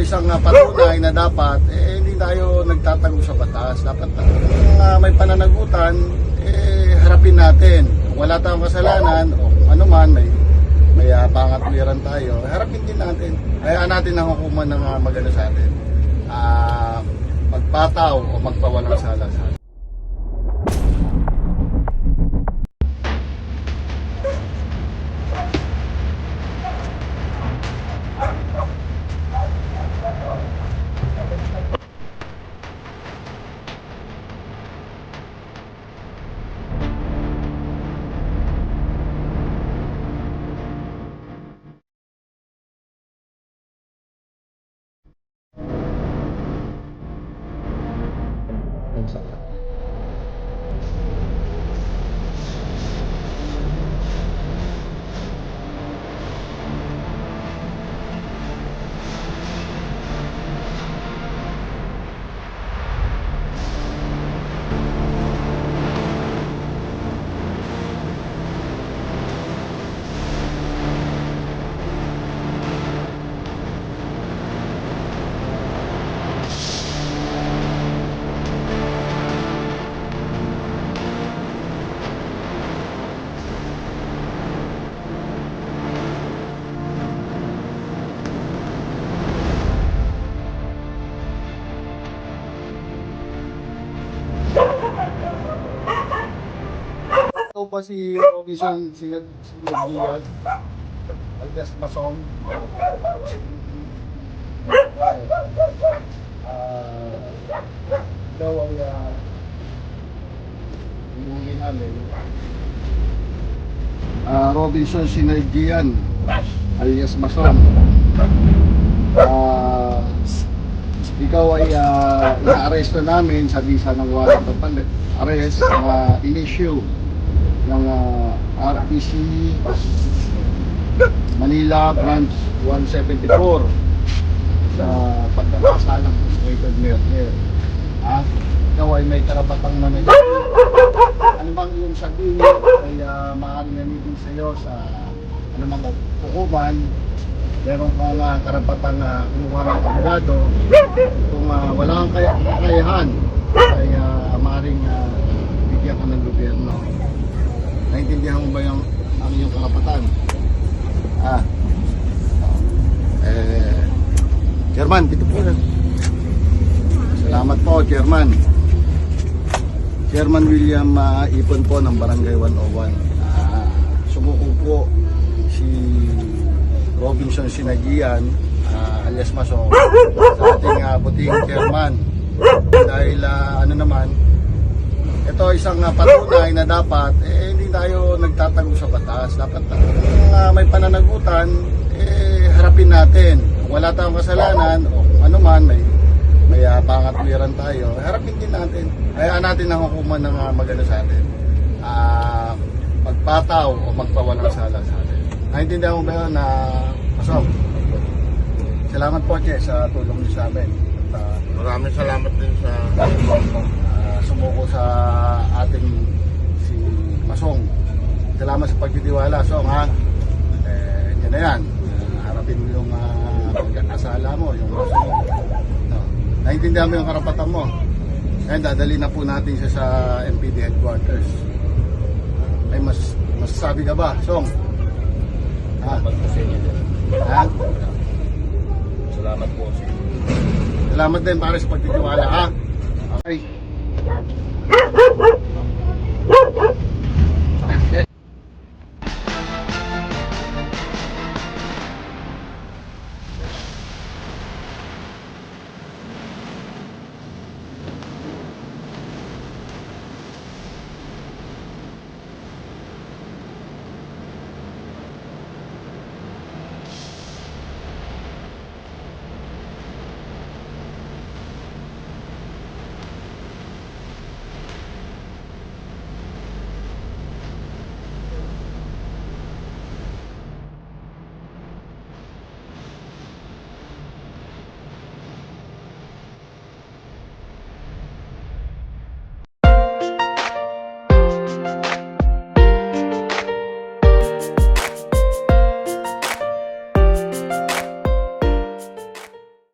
isang uh, na dapat eh, hindi tayo nagtatago sa batas. Dapat uh, kung uh, may pananagutan, eh, harapin natin. Kung wala tayong kasalanan o ano man, may may uh, pangatwiran tayo, harapin din natin. Hayaan natin ang hukuman ng uh, magano sa atin. Ah, magpataw o magpawalang sala sa atin. Pa si Robinson Sinag Sinagdiyan. Aldas Masong. Ah, daw ang uh, inuwi namin. Ah, Robinson Sinagdiyan alias Masong. Ah, ikaw ay uh, na-aresto namin sa visa ng warrant of arrest na in-issue ng ah, RPC Manila Branch 174 sa pagkakasalang frustrated murder. Ah, ikaw ay may karapatang namin. Ano bang iyong sabihin ay uh, maaaring nanitin sa iyo sa anumang hukuman meron ka nga karapatang uh, kumuha ng abogado kung ah, wala kang kaya, kakayahan ay uh, maaaring uh, bigyan ka ng gobyerno. Naintindihan mo ba yung ang iyong karapatan? Ah. Eh, Chairman, dito po. Salamat po, Chairman. Chairman William ah, Ipon po ng Barangay 101. Ah, sumuko po si Robinson Sinagian ah, alias Masong sa ating uh, buting chairman. Dahil ah, ano naman, ito isang uh, patunay na dapat eh, tayo nagtatago sa batas. Dapat uh, kung uh, may pananagutan, eh, harapin natin. Kung wala tayong kasalanan o ano man, may may uh, pangatwiran tayo, harapin din natin. Hayaan natin ang hukuman ng uh, magano sa atin. Ah, magpataw o magpawalang sala sa atin. Naintindihan mo ba yun na Pasok? Salamat po, Che, sa tulong niyo sa amin. At, ah, Maraming salamat din sa ah, sumuko sa ating. Pagtitiwala, Song, ha? Eh, yan na yan. Ah, harapin mo yung uh, pagkakasala mo, yung Masong. No. Naintindihan mo yung karapatan mo. Ngayon, dadali na po natin siya sa MPD headquarters. May mas masasabi ka ba, Song? Ha? Ha? Salamat po sa inyo. Salamat din para sa pagtitiwala, ha? Okay.